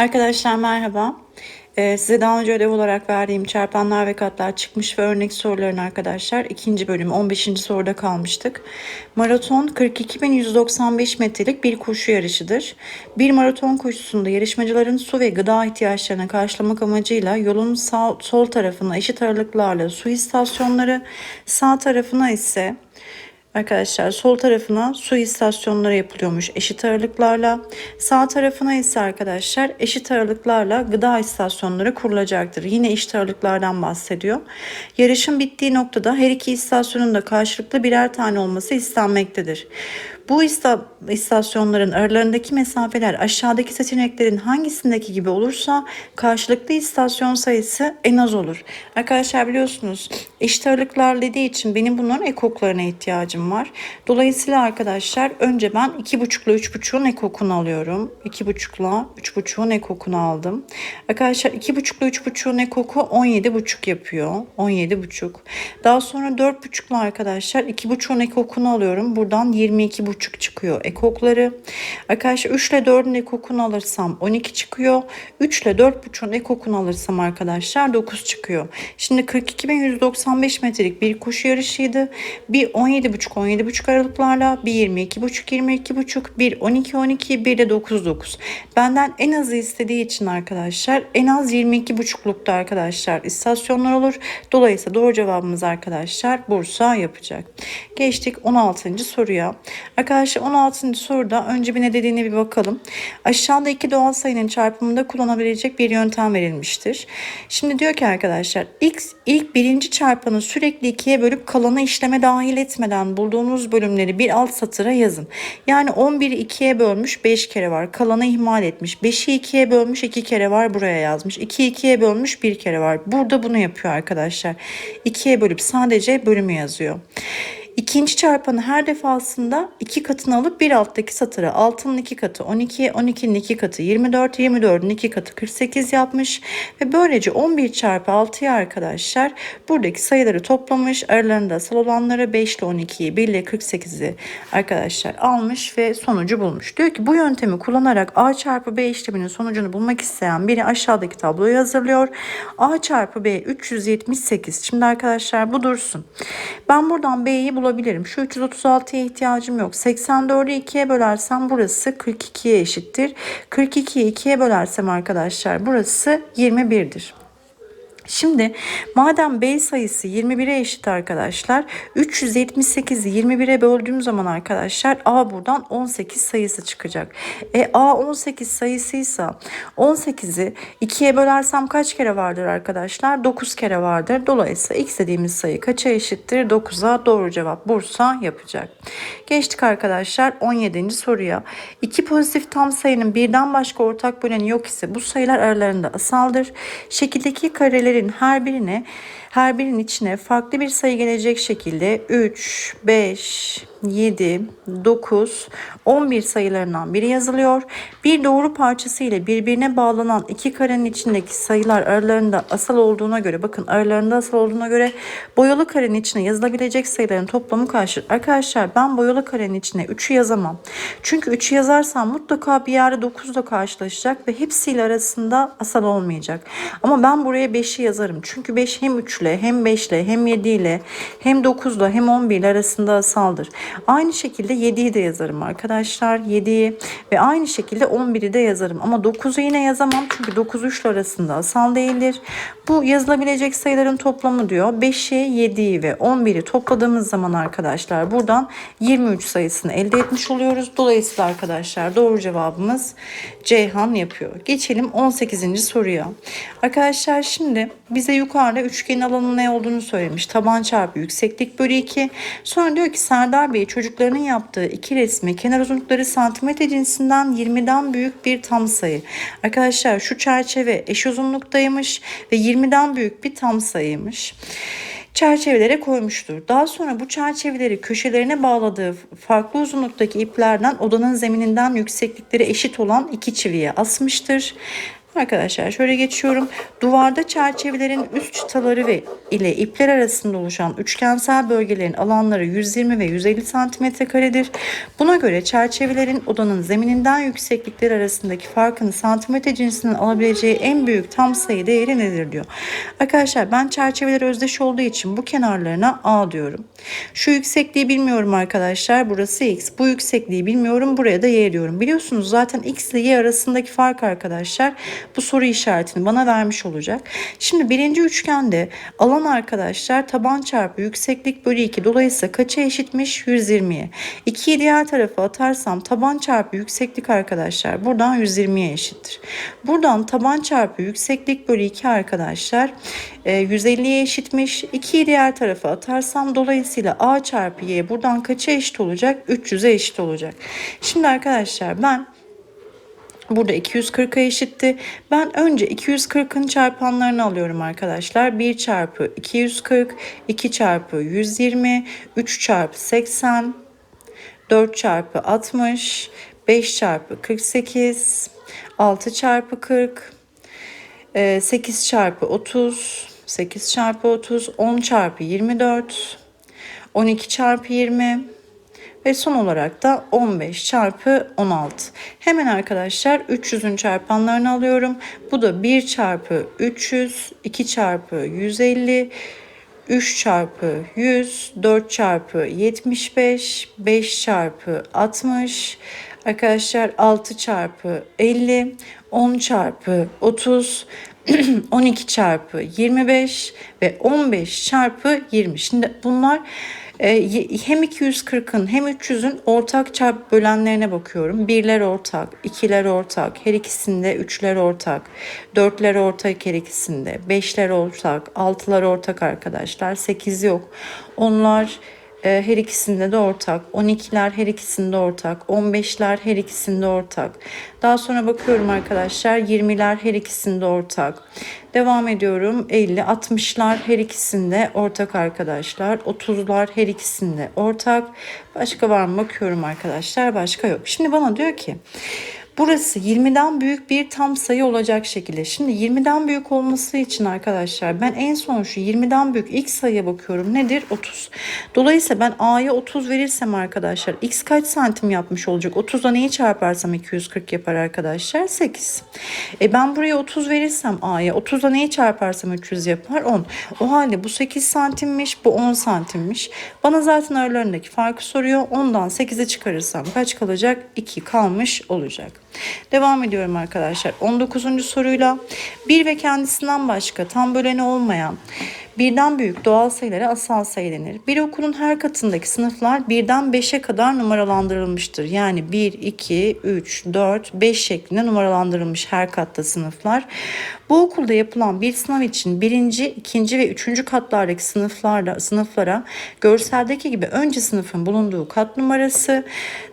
Arkadaşlar merhaba. Ee, size daha önce ödev olarak verdiğim çarpanlar ve katlar çıkmış ve örnek soruların arkadaşlar ikinci bölüm 15. soruda kalmıştık. Maraton 42.195 metrelik bir koşu yarışıdır. Bir maraton koşusunda yarışmacıların su ve gıda ihtiyaçlarını karşılamak amacıyla yolun sağ, sol tarafına eşit aralıklarla su istasyonları, sağ tarafına ise Arkadaşlar sol tarafına su istasyonları yapılıyormuş eşit aralıklarla. Sağ tarafına ise arkadaşlar eşit aralıklarla gıda istasyonları kurulacaktır. Yine eşit aralıklardan bahsediyor. Yarışın bittiği noktada her iki istasyonun da karşılıklı birer tane olması istenmektedir. Bu istasyonların aralarındaki mesafeler aşağıdaki seçeneklerin hangisindeki gibi olursa karşılıklı istasyon sayısı en az olur. Arkadaşlar biliyorsunuz eşit ağırlıklar dediği için benim bunların ekoklarına ihtiyacım var. Dolayısıyla arkadaşlar önce ben 2,5 ile 3,5'un ekokunu alıyorum. 2,5 ile 3,5'un ekokunu aldım. Arkadaşlar 2,5 ile 3,5'un ekoku 17,5 yapıyor. 17,5. Daha sonra 4,5 ile arkadaşlar 2,5'un ekokunu alıyorum. Buradan 22,5 buçuk çıkıyor ekokları. Arkadaşlar 3 ile 4'ün ekokunu alırsam 12 çıkıyor. 3 ile 4.5'un ekokunu alırsam arkadaşlar 9 çıkıyor. Şimdi 42.195 metrelik bir koşu yarışıydı. Bir 17.5 17.5 aralıklarla bir 22.5 22.5 bir 12 12 bir de 9 9. Benden en azı istediği için arkadaşlar en az 22.5'lukta arkadaşlar istasyonlar olur. Dolayısıyla doğru cevabımız arkadaşlar Bursa yapacak. Geçtik 16. soruya. Arkadaşlar 16. soruda önce bir ne dediğine bir bakalım. Aşağıda iki doğal sayının çarpımında kullanabilecek bir yöntem verilmiştir. Şimdi diyor ki arkadaşlar x ilk birinci çarpanı sürekli ikiye bölüp kalanı işleme dahil etmeden bulduğunuz bölümleri bir alt satıra yazın. Yani 11'i ikiye bölmüş 5 kere var. Kalanı ihmal etmiş. 5'i ikiye bölmüş 2 kere var buraya yazmış. 2'yi ikiye bölmüş 1 kere var. Burada bunu yapıyor arkadaşlar. 2'ye bölüp sadece bölümü yazıyor. İkinci çarpanı her defasında iki katını alıp bir alttaki satıra altının iki katı 12, 12'nin iki katı 24, 24'ün iki katı 48 yapmış ve böylece 11 çarpı 6'ya arkadaşlar buradaki sayıları toplamış. Aralarında asal olanları 5 ile 12'yi 1 ile 48'i arkadaşlar almış ve sonucu bulmuş. Diyor ki bu yöntemi kullanarak A çarpı B işleminin sonucunu bulmak isteyen biri aşağıdaki tabloyu hazırlıyor. A çarpı B 378. Şimdi arkadaşlar bu dursun. Ben buradan B'yi bulabilirim. Şu 336'ya ihtiyacım yok. 84'ü 2'ye bölersem burası 42'ye eşittir. 42'yi 2'ye bölersem arkadaşlar burası 21'dir. Şimdi madem B sayısı 21'e eşit arkadaşlar 378'i 21'e böldüğüm zaman arkadaşlar A buradan 18 sayısı çıkacak. E A 18 sayısıysa 18'i 2'ye bölersem kaç kere vardır arkadaşlar? 9 kere vardır. Dolayısıyla x dediğimiz sayı kaça eşittir? 9'a doğru cevap Bursa yapacak. Geçtik arkadaşlar 17. soruya. İki pozitif tam sayının birden başka ortak böleni yok ise bu sayılar aralarında asaldır. Şekildeki kareleri sayıların her birine her birinin içine farklı bir sayı gelecek şekilde 3, 5, 7, 9, 11 sayılarından biri yazılıyor. Bir doğru parçası ile birbirine bağlanan iki karenin içindeki sayılar aralarında asal olduğuna göre bakın aralarında asal olduğuna göre boyalı karenin içine yazılabilecek sayıların toplamı kaçtır? Arkadaşlar ben boyalı karenin içine 3'ü yazamam. Çünkü 3'ü yazarsam mutlaka bir yerde 9 ile karşılaşacak ve hepsiyle arasında asal olmayacak. Ama ben buraya 5'i yazarım. Çünkü 5 hem 3 ile hem 5 ile hem 7 ile hem 9 ile hem 11 ile arasında asaldır. Aynı şekilde 7'yi de yazarım arkadaşlar. 7'yi ve aynı şekilde 11'i de yazarım. Ama 9'u yine yazamam çünkü 9 3 arasında asal değildir. Bu yazılabilecek sayıların toplamı diyor. 5'i, 7'yi ve 11'i topladığımız zaman arkadaşlar buradan 23 sayısını elde etmiş oluyoruz. Dolayısıyla arkadaşlar doğru cevabımız Ceyhan yapıyor. Geçelim 18. soruya. Arkadaşlar şimdi bize yukarıda üçgenin alanının ne olduğunu söylemiş. Taban çarpı yükseklik bölü 2. Sonra diyor ki Serdar Bey çocuklarının yaptığı iki resmi kenar uzunlukları santimetre cinsinden 20'den büyük bir tam sayı. Arkadaşlar şu çerçeve eş uzunluktaymış ve 20'den büyük bir tam sayıymış çerçevelere koymuştur. Daha sonra bu çerçeveleri köşelerine bağladığı farklı uzunluktaki iplerden odanın zemininden yükseklikleri eşit olan iki çiviye asmıştır. Arkadaşlar şöyle geçiyorum. Duvarda çerçevelerin üst çıtaları ve ile ipler arasında oluşan üçgensel bölgelerin alanları 120 ve 150 santimetre karedir. Buna göre çerçevelerin odanın zemininden yükseklikleri arasındaki farkını santimetre cinsinden alabileceği en büyük tam sayı değeri nedir diyor. Arkadaşlar ben çerçeveler özdeş olduğu için bu kenarlarına A diyorum. Şu yüksekliği bilmiyorum arkadaşlar. Burası X. Bu yüksekliği bilmiyorum. Buraya da Y diyorum. Biliyorsunuz zaten X ile Y arasındaki fark arkadaşlar bu soru işaretini bana vermiş olacak. Şimdi birinci üçgende alan arkadaşlar taban çarpı yükseklik bölü 2 dolayısıyla kaça eşitmiş? 120'ye. 2'yi diğer tarafa atarsam taban çarpı yükseklik arkadaşlar buradan 120'ye eşittir. Buradan taban çarpı yükseklik bölü 2 arkadaşlar 150'ye eşitmiş. 2'yi diğer tarafa atarsam dolayısıyla A çarpı Y buradan kaça eşit olacak? 300'e eşit olacak. Şimdi arkadaşlar ben Burada 240'a eşitti. Ben önce 240'ın çarpanlarını alıyorum arkadaşlar. 1 çarpı 240, 2 çarpı 120, 3 çarpı 80, 4 çarpı 60, 5 çarpı 48, 6 çarpı 40, 8 çarpı 30, 8 çarpı 30, 10 çarpı 24, 12 çarpı 20, ve son olarak da 15 çarpı 16. Hemen arkadaşlar 300'ün çarpanlarını alıyorum. Bu da 1 çarpı 300, 2 çarpı 150, 3 çarpı 100, 4 çarpı 75, 5 çarpı 60, arkadaşlar 6 çarpı 50, 10 çarpı 30, 12 çarpı 25 ve 15 çarpı 20. Şimdi bunlar hem 240'ın hem 300'ün ortak çarp bölenlerine bakıyorum. Birler ortak, ikiler ortak, her ikisinde üçler ortak, dörtler ortak her ikisinde, beşler ortak, altılar ortak arkadaşlar, sekiz yok. Onlar her ikisinde de ortak. 12'ler her ikisinde ortak. 15'ler her ikisinde ortak. Daha sonra bakıyorum arkadaşlar 20'ler her ikisinde ortak. Devam ediyorum 50, 60'lar her ikisinde ortak arkadaşlar. 30'lar her ikisinde ortak. Başka var mı bakıyorum arkadaşlar. Başka yok. Şimdi bana diyor ki Burası 20'den büyük bir tam sayı olacak şekilde. Şimdi 20'den büyük olması için arkadaşlar ben en son şu 20'den büyük x sayıya bakıyorum. Nedir? 30. Dolayısıyla ben a'ya 30 verirsem arkadaşlar x kaç santim yapmış olacak? 30'a neyi çarparsam 240 yapar arkadaşlar? 8. E ben buraya 30 verirsem a'ya 30'a neyi çarparsam 300 yapar? 10. O halde bu 8 santimmiş bu 10 santimmiş. Bana zaten aralarındaki farkı soruyor. 10'dan 8'e çıkarırsam kaç kalacak? 2 kalmış olacak. Devam ediyorum arkadaşlar. 19. soruyla bir ve kendisinden başka tam böleni olmayan birden büyük doğal sayılara asal sayı denir. Bir okulun her katındaki sınıflar birden 5'e kadar numaralandırılmıştır. Yani 1, 2, 3, 4, 5 şeklinde numaralandırılmış her katta sınıflar. Bu okulda yapılan bir sınav için birinci, ikinci ve üçüncü katlardaki sınıflarda, sınıflara görseldeki gibi önce sınıfın bulunduğu kat numarası,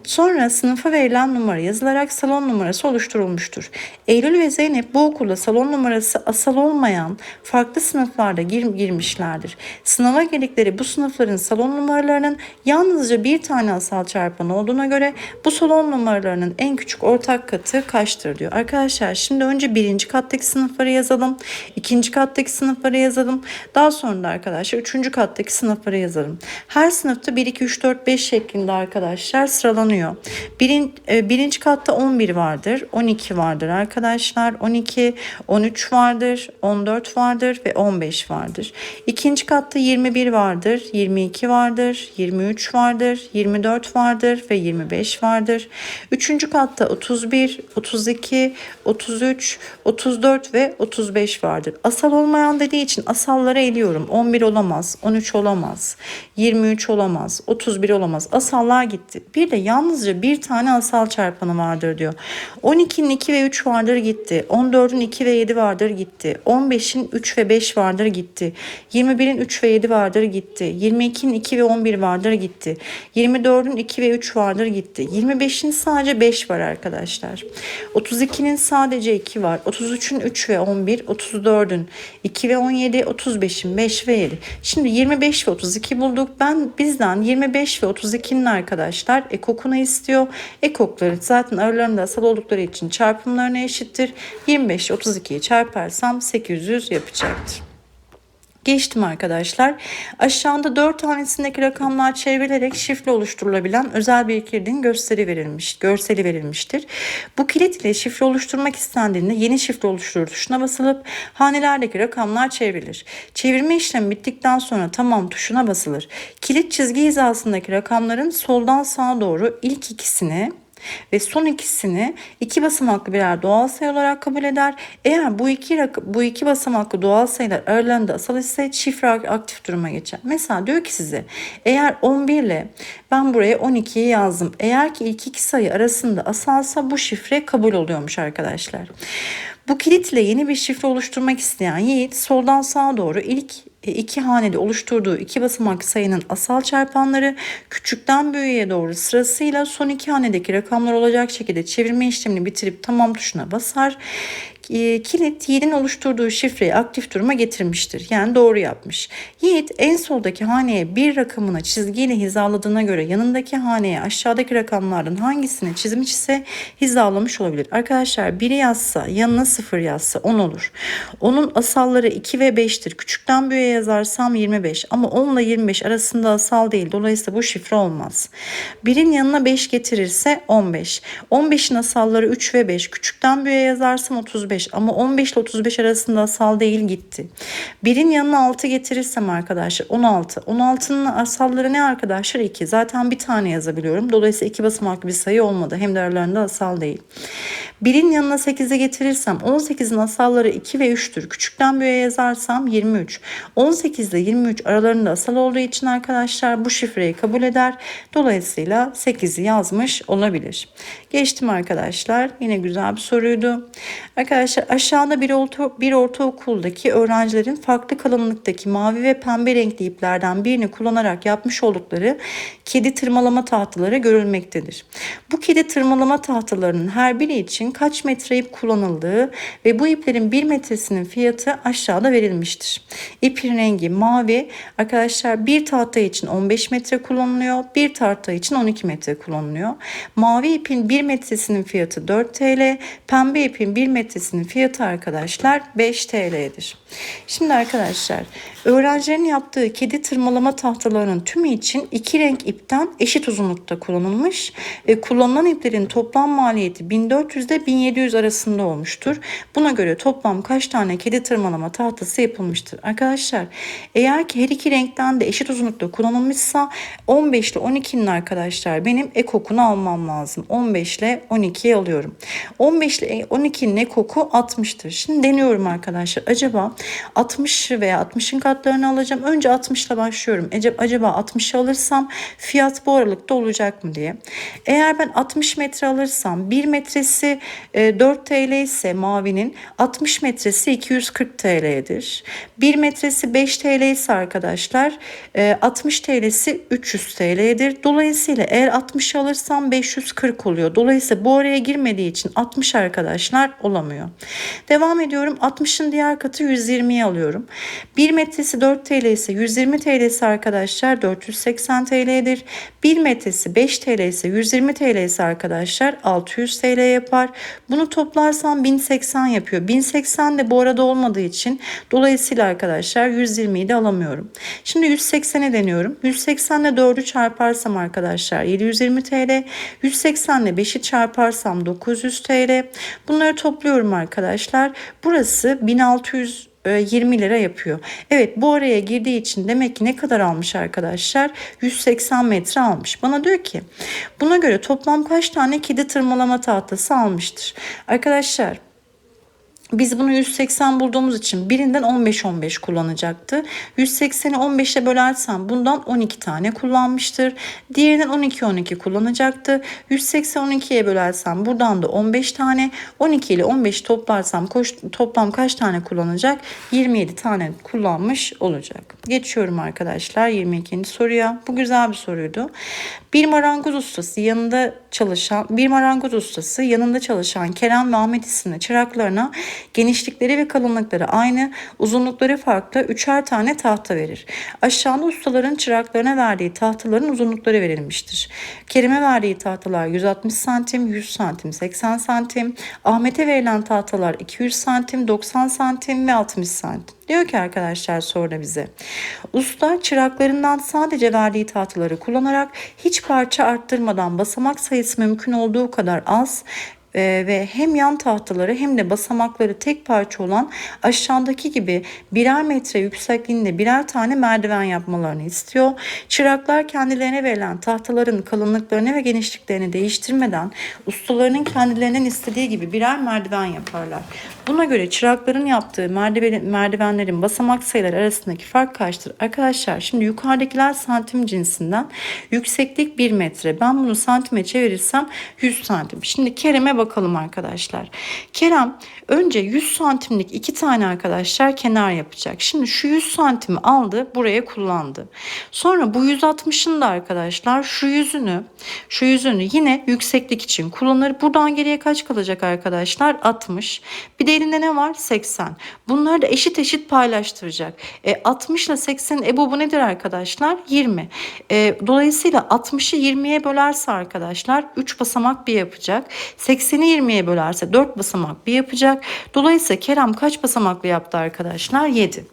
sonra sınıfa verilen numara yazılarak salon numarası oluşturulmuştur. Eylül ve Zeynep bu okulda salon numarası asal olmayan farklı sınıflarda gir, girmişlerdir. Sınava girdikleri bu sınıfların salon numaralarının yalnızca bir tane asal çarpanı olduğuna göre bu salon numaralarının en küçük ortak katı kaçtır diyor. Arkadaşlar şimdi önce birinci kattaki sınıfları yazalım. ikinci kattaki sınıfları yazalım. Daha sonra da arkadaşlar üçüncü kattaki sınıfları yazalım. Her sınıfta 1, 2, 3, 4, 5 şeklinde arkadaşlar sıralanıyor. Birin, e, birinci katta 11 vardır. 12 vardır arkadaşlar. 12, 13 vardır. 14 vardır ve 15 vardır. İkinci katta 21 vardır, 22 vardır, 23 vardır, 24 vardır ve 25 vardır. Üçüncü katta 31, 32, 33, 34 ve 35 vardır. Asal olmayan dediği için asalları eliyorum. 11 olamaz, 13 olamaz, 23 olamaz, 31 olamaz. Asallar gitti. Bir de yalnızca bir tane asal çarpanı vardır diyor. 12'nin 2 ve 3 vardır gitti. 14'ün 2 ve 7 vardır gitti. 15'in 3 ve 5 vardır gitti. 21'in 3 ve 7 vardır gitti. 22'nin 2 ve 11 vardır gitti. 24'ün 2 ve 3 vardır gitti. 25'in sadece 5 var arkadaşlar. 32'nin sadece 2 var. 33'ün 3 ve 11, 34'ün 2 ve 17, 35'in 5 ve 7. Şimdi 25 ve 32 bulduk. Ben bizden 25 ve 32'nin arkadaşlar ekokunu istiyor. Ekokları zaten aralarında asal oldukları için çarpımlarına eşittir. 25 ile 32'yi çarparsam 800 yapacaktır. Geçtim arkadaşlar. Aşağıda 4 tanesindeki rakamlar çevrilerek şifre oluşturulabilen özel bir kilidin gösteri verilmiş, görseli verilmiştir. Bu kilit ile şifre oluşturmak istendiğinde yeni şifre oluşturur tuşuna basılıp hanelerdeki rakamlar çevrilir. Çevirme işlemi bittikten sonra tamam tuşuna basılır. Kilit çizgi hizasındaki rakamların soldan sağa doğru ilk ikisini ve son ikisini iki basamaklı birer doğal sayı olarak kabul eder. Eğer bu iki bu iki basamaklı doğal sayılar aralarında asal ise şifre aktif duruma geçer. Mesela diyor ki size eğer 11 ile ben buraya 12'yi yazdım. Eğer ki ilk iki sayı arasında asalsa bu şifre kabul oluyormuş arkadaşlar. Bu kilitle yeni bir şifre oluşturmak isteyen Yiğit soldan sağa doğru ilk iki haneli oluşturduğu iki basamak sayının asal çarpanları küçükten büyüğe doğru sırasıyla son iki hanedeki rakamlar olacak şekilde çevirme işlemini bitirip tamam tuşuna basar. E, Kilit Yiğit'in oluşturduğu şifreyi aktif duruma getirmiştir. Yani doğru yapmış. Yiğit en soldaki haneye bir rakamına çizgiyle hizaladığına göre yanındaki haneye aşağıdaki rakamlardan hangisini çizmiş ise hizalamış olabilir. Arkadaşlar biri yazsa yanına sıfır yazsa 10 olur. Onun asalları 2 ve 5'tir. Küçükten büyüğe yazarsam 25 ama 10 ile 25 arasında asal değil. Dolayısıyla bu şifre olmaz. Birin yanına 5 getirirse 15. 15'in asalları 3 ve 5. Küçükten büyüğe yazarsam 35 ama 15 ile 35 arasında asal değil gitti. Birin yanına 6 getirirsem arkadaşlar 16. 16'nın asalları ne arkadaşlar? 2. Zaten bir tane yazabiliyorum. Dolayısıyla iki basamaklı bir sayı olmadı. Hem de aralarında asal değil. Birin yanına 8'e getirirsem 18'in asalları 2 ve 3'tür. Küçükten büyüğe yazarsam 23. 18 ile 23 aralarında asal olduğu için arkadaşlar bu şifreyi kabul eder. Dolayısıyla 8'i yazmış olabilir. Geçtim arkadaşlar. Yine güzel bir soruydu. Arkadaşlar aşağıda bir, orta, bir ortaokuldaki öğrencilerin farklı kalınlıktaki mavi ve pembe renkli iplerden birini kullanarak yapmış oldukları kedi tırmalama tahtaları görülmektedir. Bu kedi tırmalama tahtalarının her biri için kaç metre ip kullanıldığı ve bu iplerin bir metresinin fiyatı aşağıda verilmiştir. İpin rengi mavi. Arkadaşlar bir tahta için 15 metre kullanılıyor. Bir tahta için 12 metre kullanılıyor. Mavi ipin bir metresinin fiyatı 4 TL. Pembe ipin bir metresinin fiyatı arkadaşlar 5 TL'dir. Şimdi arkadaşlar öğrencilerin yaptığı kedi tırmalama tahtalarının tümü için iki renk ipten eşit uzunlukta kullanılmış ve kullanılan iplerin toplam maliyeti 1400 ile 1700 arasında olmuştur. Buna göre toplam kaç tane kedi tırmalama tahtası yapılmıştır? Arkadaşlar eğer ki her iki renkten de eşit uzunlukta kullanılmışsa 15 ile 12'nin arkadaşlar benim ekokunu almam lazım. 15 ile 12'yi alıyorum. 15 ile 12'nin ekoku 60'tır. Şimdi deniyorum arkadaşlar. Acaba 60 veya 60'ın katlarını alacağım. Önce 60 ile başlıyorum. Acaba 60'ı alırsam fiyat bu aralıkta olacak mı diye. Eğer ben 60 metre alırsam 1 metresi 4 TL ise mavinin 60 metresi 240 TL'dir. 1 metresi 5 TL ise arkadaşlar 60 TL'si 300 TL'dir. Dolayısıyla eğer 60 alırsam 540 oluyor. Dolayısıyla bu araya girmediği için 60 arkadaşlar olamıyor. Devam ediyorum. 60'ın diğer katı 120'ye alıyorum. 1 metresi 4 TL ise 120 TL'si arkadaşlar 480 TL'dir. 1 metresi 5 TL ise 120 TL ise arkadaşlar 600 TL yapar. Bunu toplarsam 1080 yapıyor. 1080 de bu arada olmadığı için dolayısıyla arkadaşlar 120'yi de alamıyorum. Şimdi 180'e deniyorum. 180 ile 4'ü çarparsam arkadaşlar 720 TL. 180 ile 5'i çarparsam 900 TL. Bunları topluyorum arkadaşlar. Burası 1600 20 lira yapıyor. Evet bu araya girdiği için demek ki ne kadar almış arkadaşlar? 180 metre almış. Bana diyor ki buna göre toplam kaç tane kedi tırmalama tahtası almıştır? Arkadaşlar biz bunu 180 bulduğumuz için birinden 15-15 kullanacaktı. 180'i 15 ile bölersem bundan 12 tane kullanmıştır. Diğerinden 12-12 kullanacaktı. 180 12'ye bölersem buradan da 15 tane. 12 ile 15 toplarsam koş, toplam kaç tane kullanacak? 27 tane kullanmış olacak. Geçiyorum arkadaşlar 22. soruya. Bu güzel bir soruydu. Bir marangoz ustası yanında çalışan bir marangoz ustası yanında çalışan Kerem ve Ahmet isimli çıraklarına genişlikleri ve kalınlıkları aynı, uzunlukları farklı üçer tane tahta verir. Aşağıda ustaların çıraklarına verdiği tahtaların uzunlukları verilmiştir. Kerim'e verdiği tahtalar 160 santim, 100 santim, 80 santim. Ahmet'e verilen tahtalar 200 santim, 90 santim ve 60 santim. Diyor ki arkadaşlar sonra bize. Usta çıraklarından sadece verdiği tahtaları kullanarak hiç parça arttırmadan basamak sayısı mümkün olduğu kadar az e, ve hem yan tahtaları hem de basamakları tek parça olan aşağıdaki gibi birer metre yüksekliğinde birer tane merdiven yapmalarını istiyor. Çıraklar kendilerine verilen tahtaların kalınlıklarını ve genişliklerini değiştirmeden ustalarının kendilerinden istediği gibi birer merdiven yaparlar. Buna göre çırakların yaptığı merdiven, merdivenlerin basamak sayıları arasındaki fark kaçtır? Arkadaşlar şimdi yukarıdakiler santim cinsinden yükseklik 1 metre. Ben bunu santime çevirirsem 100 santim. Şimdi Kerem'e bakalım arkadaşlar. Kerem önce 100 santimlik iki tane arkadaşlar kenar yapacak. Şimdi şu 100 santimi aldı buraya kullandı. Sonra bu 160'ın da arkadaşlar şu yüzünü şu yüzünü yine yükseklik için kullanır. Buradan geriye kaç kalacak arkadaşlar? 60. Bir de elinde ne var? 80. Bunları da eşit eşit paylaştıracak. E, 60 ile 80 ebubu nedir arkadaşlar? 20. E, dolayısıyla 60'ı 20'ye bölerse arkadaşlar 3 basamak bir yapacak. 80'i 20'ye bölerse 4 basamak bir yapacak. Dolayısıyla Kerem kaç basamaklı yaptı arkadaşlar? 7.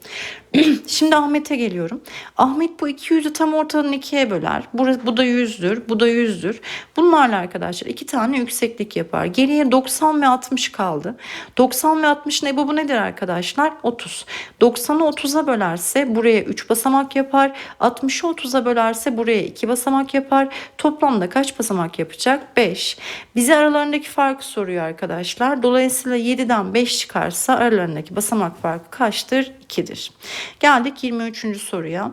Şimdi Ahmet'e geliyorum. Ahmet bu 200'ü tam ortadan ikiye böler. Burası, bu da 100'dür, bu da 100'dür. Bunlarla arkadaşlar iki tane yükseklik yapar. Geriye 90 ve 60 kaldı. 90 ve 60'ın ebubu nedir arkadaşlar? 30. 90'ı 30'a bölerse buraya 3 basamak yapar. 60'ı 30'a bölerse buraya 2 basamak yapar. Toplamda kaç basamak yapacak? 5. Bize aralarındaki farkı soruyor arkadaşlar. Dolayısıyla 7'den 5 çıkarsa aralarındaki basamak farkı kaçtır? 2'dir. Geldik 23. soruya.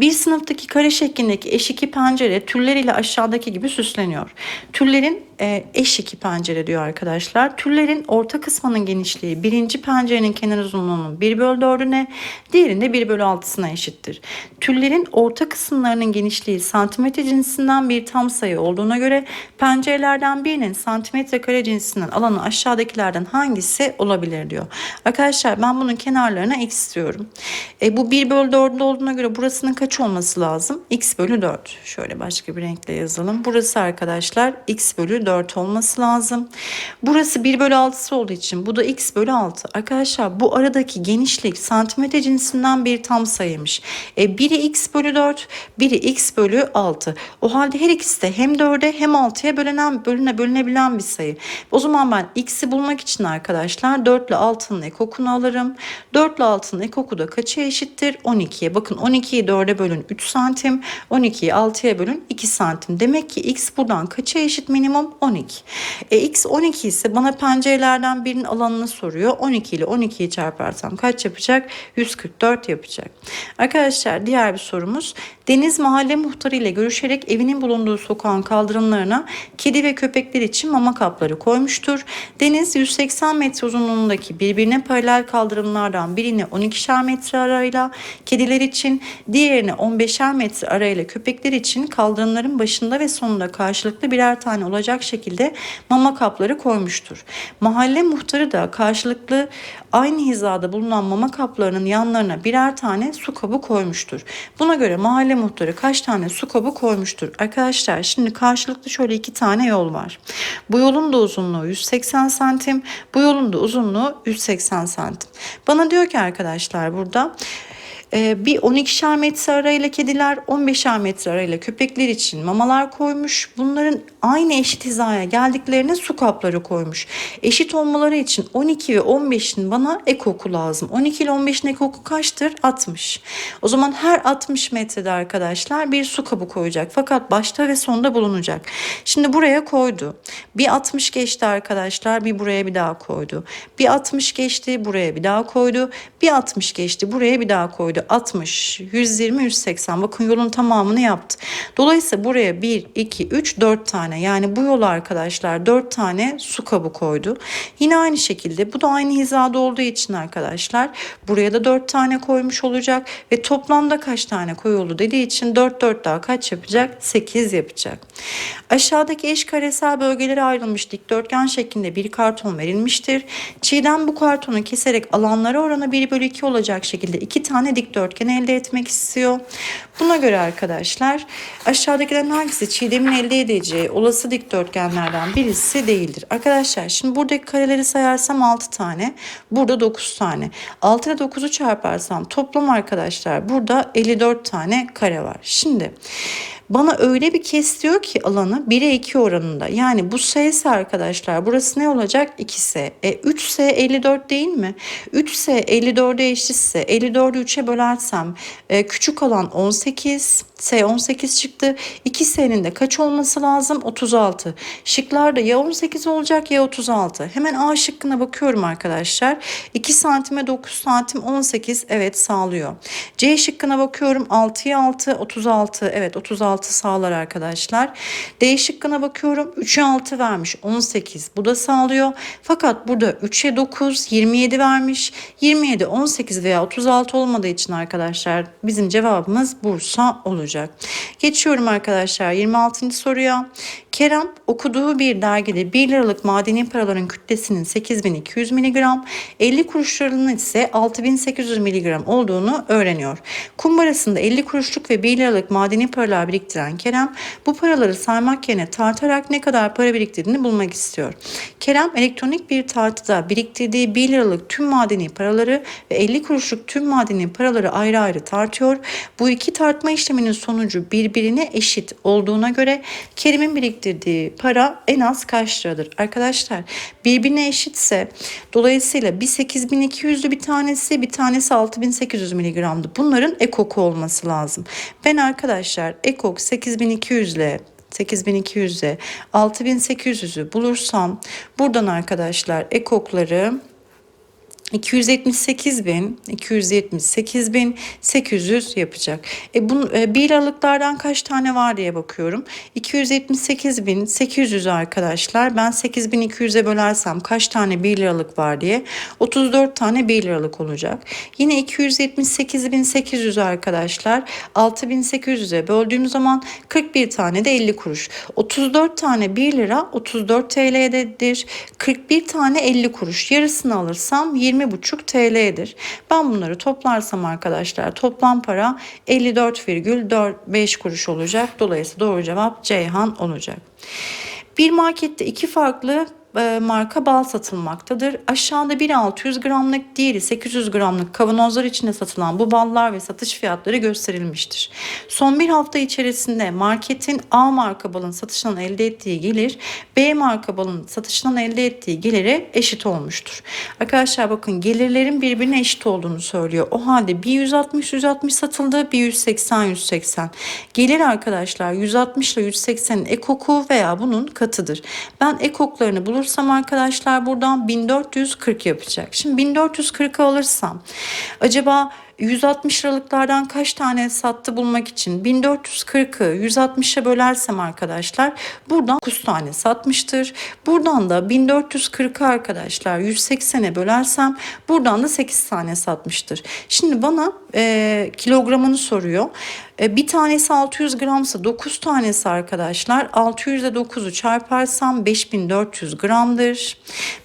Bir sınıftaki kare şeklindeki eş iki pencere türleriyle aşağıdaki gibi süsleniyor. Türlerin e, eş iki pencere diyor arkadaşlar. Türlerin orta kısmının genişliği birinci pencerenin kenar uzunluğunun 1 bölü 4'üne diğerinde 1 bölü 6'sına eşittir. Türlerin orta kısımlarının genişliği santimetre cinsinden bir tam sayı olduğuna göre pencerelerden birinin santimetre kare cinsinden alanı aşağıdakilerden hangisi olabilir diyor. Arkadaşlar ben bunun kenarlarına x diyorum. E, bu 1 bölü 4'ünde olduğuna göre burasının kaç olması lazım? x bölü 4. Şöyle başka bir renkle yazalım. Burası arkadaşlar x bölü 4 olması lazım. Burası 1 bölü 6'sı olduğu için bu da x bölü 6. Arkadaşlar bu aradaki genişlik santimetre cinsinden bir tam sayıymış. E, biri x bölü 4, biri x bölü 6. O halde her ikisi de hem 4'e hem 6'ya bölünen, bölüne, bölünebilen bir sayı. O zaman ben x'i bulmak için arkadaşlar 4 ile 6'nın ekokunu alırım. 4 ile 6'nın ekoku da kaça eşittir? 12'ye. Bakın 12'yi 4'e bölün 3 santim. 12'yi 6'ya bölün 2 santim. Demek ki x buradan kaça eşit minimum? 12. E, x 12 ise bana pencerelerden birinin alanını soruyor. 12 ile 12'yi çarparsam kaç yapacak? 144 yapacak. Arkadaşlar diğer bir sorumuz. Deniz mahalle muhtarı ile görüşerek evinin bulunduğu sokağın kaldırımlarına kedi ve köpekler için mama kapları koymuştur. Deniz 180 metre uzunluğundaki birbirine paralel kaldırımlardan birini 12'şer metre arayla kediler için diğerini 15'er metre arayla köpekler için kaldırımların başında ve sonunda karşılıklı birer tane olacak şekilde mama kapları koymuştur. Mahalle muhtarı da karşılıklı aynı hizada bulunan mama kaplarının yanlarına birer tane su kabı koymuştur. Buna göre mahalle muhtarı kaç tane su kabı koymuştur? Arkadaşlar şimdi karşılıklı şöyle iki tane yol var. Bu yolun da uzunluğu 180 santim, bu yolun da uzunluğu 180 santim. Bana diyor ki arkadaşlar burada ee, bir 12'şer metre arayla kediler, 15'er metre arayla köpekler için mamalar koymuş. Bunların aynı eşit hizaya geldiklerine su kapları koymuş. Eşit olmaları için 12 ve 15'in bana ekoku lazım. 12 ile 15'in ekoku kaçtır? 60. O zaman her 60 metrede arkadaşlar bir su kabı koyacak. Fakat başta ve sonda bulunacak. Şimdi buraya koydu. Bir 60 geçti arkadaşlar. Bir buraya bir daha koydu. Bir 60 geçti buraya bir daha koydu. Bir 60 geçti buraya bir daha koydu. 60, 120, 180. Bakın yolun tamamını yaptı. Dolayısıyla buraya 1, 2, 3, 4 tane. Yani bu yola arkadaşlar 4 tane su kabı koydu. Yine aynı şekilde bu da aynı hizada olduğu için arkadaşlar buraya da 4 tane koymuş olacak ve toplamda kaç tane koyuldu dediği için 4 4 daha kaç yapacak? 8 yapacak. Aşağıdaki eş karesel bölgelere ayrılmış dikdörtgen şeklinde bir karton verilmiştir. Çiğdem bu kartonu keserek alanları oranı 1 bölü 2 olacak şekilde iki tane dikdörtgen elde etmek istiyor. Buna göre arkadaşlar aşağıdakilerin hangisi Çiğdem'in elde edeceği olası dikdörtgenlerden birisi değildir. Arkadaşlar şimdi buradaki kareleri sayarsam 6 tane. Burada 9 tane. 6 ile 9'u çarparsam toplam arkadaşlar burada 54 tane kare var. Şimdi bana öyle bir kes diyor ki alanı 1'e 2 oranında. Yani bu S arkadaşlar burası ne olacak? 2S. E 3S 54 değil mi? 3S 54'e eşitse 54'ü 3'e bölersem e, küçük alan 18. S 18 çıktı. 2S'nin de kaç olması lazım? 36. Şıklarda ya 18 olacak ya 36. Hemen A şıkkına bakıyorum arkadaşlar. 2 santime 9 santim 18 evet sağlıyor. C şıkkına bakıyorum 6'ya 6 36 evet 36 sağlar arkadaşlar. D şıkkına bakıyorum 3'e 6 vermiş 18 bu da sağlıyor. Fakat burada 3'e 9 27 vermiş. 27 18 veya 36 olmadığı için arkadaşlar bizim cevabımız Bursa olacak. Geçiyorum arkadaşlar 26. soruya. Kerem okuduğu bir dergide 1 liralık madeni paraların kütlesinin 8200 mg, 50 kuruşlarının ise 6800 mg olduğunu öğreniyor. Kumbarasında 50 kuruşluk ve 1 liralık madeni paralar biriktiren Kerem bu paraları saymak yerine tartarak ne kadar para biriktirdiğini bulmak istiyor. Kerem elektronik bir tartıda biriktirdiği 1 liralık tüm madeni paraları ve 50 kuruşluk tüm madeni paraları ayrı ayrı tartıyor. Bu iki tartma işleminin sonucu birbirine eşit olduğuna göre Kerim'in biriktirdiği para en az kaç liradır? Arkadaşlar birbirine eşitse dolayısıyla bir 8200'lü bir tanesi bir tanesi 6800 miligramdı. Bunların ekoku olması lazım. Ben arkadaşlar ekok 8200 ile 8200'e 6800'ü bulursam buradan arkadaşlar ekokları 278 bin, 278 bin 800 yapacak. E bu e, 1 liralıklardan kaç tane var diye bakıyorum. 278 bin 800 arkadaşlar. Ben 8200'e bölersem kaç tane 1 liralık var diye 34 tane 1 liralık olacak. Yine 278 bin 800 arkadaşlar. 6800'e böldüğüm zaman 41 tane de 50 kuruş. 34 tane 1 lira 34 TL'dedir. 41 tane 50 kuruş. Yarısını alırsam 20 20,5 TL'dir. Ben bunları toplarsam arkadaşlar toplam para 54,5 kuruş olacak. Dolayısıyla doğru cevap Ceyhan olacak. Bir markette iki farklı e, marka bal satılmaktadır. Aşağıda biri 600 gramlık, diğeri 800 gramlık kavanozlar içinde satılan bu ballar ve satış fiyatları gösterilmiştir. Son bir hafta içerisinde marketin A marka balın satışından elde ettiği gelir, B marka balın satışından elde ettiği gelire eşit olmuştur. Arkadaşlar bakın gelirlerin birbirine eşit olduğunu söylüyor. O halde bir 160 160 satıldı, bir 180 180. Gelir arkadaşlar 160 ile 180'in ekoku veya bunun katıdır. Ben ekoklarını bulur olursam arkadaşlar buradan 1440 yapacak. Şimdi 1440 alırsam acaba 160 liralıklardan kaç tane sattı bulmak için 1440'ı 160'a bölersem arkadaşlar buradan 9 tane satmıştır. Buradan da 1440'ı arkadaşlar 180'e bölersem buradan da 8 tane satmıştır. Şimdi bana e, kilogramını soruyor. E, bir tanesi 600 gramsa 9 tanesi arkadaşlar 600 ile 9'u çarparsam 5400 gramdır.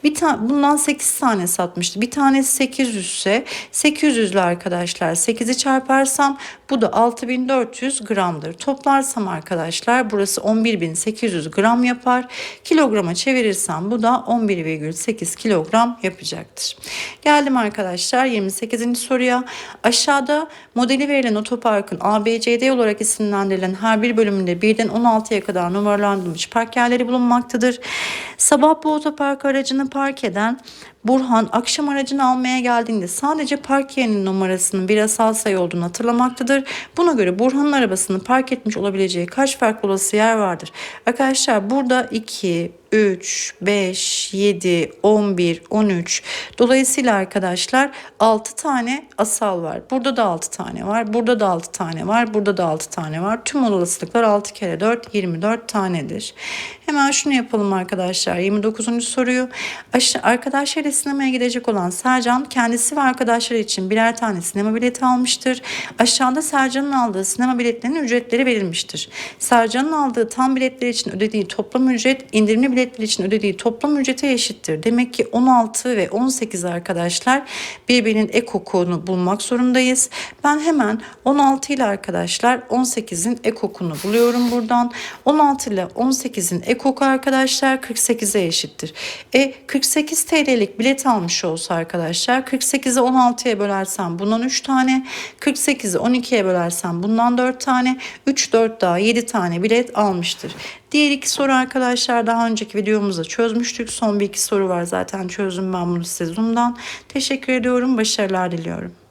Bir ta bundan 8 tane satmıştı. Bir tanesi 800 ise 800'lü arkadaşlar 8'i çarparsam bu da 6400 gramdır. Toplarsam arkadaşlar burası 11800 gram yapar. Kilograma çevirirsem bu da 11,8 kilogram yapacaktır. Geldim arkadaşlar 28. soruya. Aşağıda modeli verilen otoparkın ABCD olarak isimlendirilen her bir bölümünde 1'den 16'ya kadar numaralandırılmış park yerleri bulunmaktadır. Sabah bu otopark aracını park eden Burhan akşam aracını almaya geldiğinde sadece park yerinin numarasının bir asal sayı olduğunu hatırlamaktadır. Buna göre Burhan'ın arabasını park etmiş olabileceği kaç farklı olası yer vardır? Arkadaşlar burada 2, 3, 5, 7, 11, 13. Dolayısıyla arkadaşlar 6 tane asal var. Burada da 6 tane var. Burada da 6 tane var. Burada da 6 tane var. Tüm olasılıklar 6 kere 4, 24 tanedir. Hemen şunu yapalım arkadaşlar. 29. soruyu. Aşağı, arkadaşlarıyla sinemaya gidecek olan Sercan kendisi ve arkadaşları için birer tane sinema bileti almıştır. Aşağıda Sercan'ın aldığı sinema biletlerinin ücretleri verilmiştir. Sercan'ın aldığı tam biletler için ödediği toplam ücret indirimli biletler için ödediği toplam ücrete eşittir. Demek ki 16 ve 18 arkadaşlar birbirinin ek okunu bulmak zorundayız. Ben hemen 16 ile arkadaşlar 18'in ek okunu buluyorum buradan. 16 ile 18'in ek oku arkadaşlar 48'e eşittir. E 48 TL'lik bilet almış olsa arkadaşlar 48'i 16'ya bölersem bundan 3 tane 48'i 12'ye bölersem bundan 4 tane 3 4 daha 7 tane bilet almıştır. Diğer iki soru arkadaşlar daha önceki videomuzda çözmüştük. Son bir iki soru var zaten çözdüm ben bunu size Zoom'dan. Teşekkür ediyorum. Başarılar diliyorum.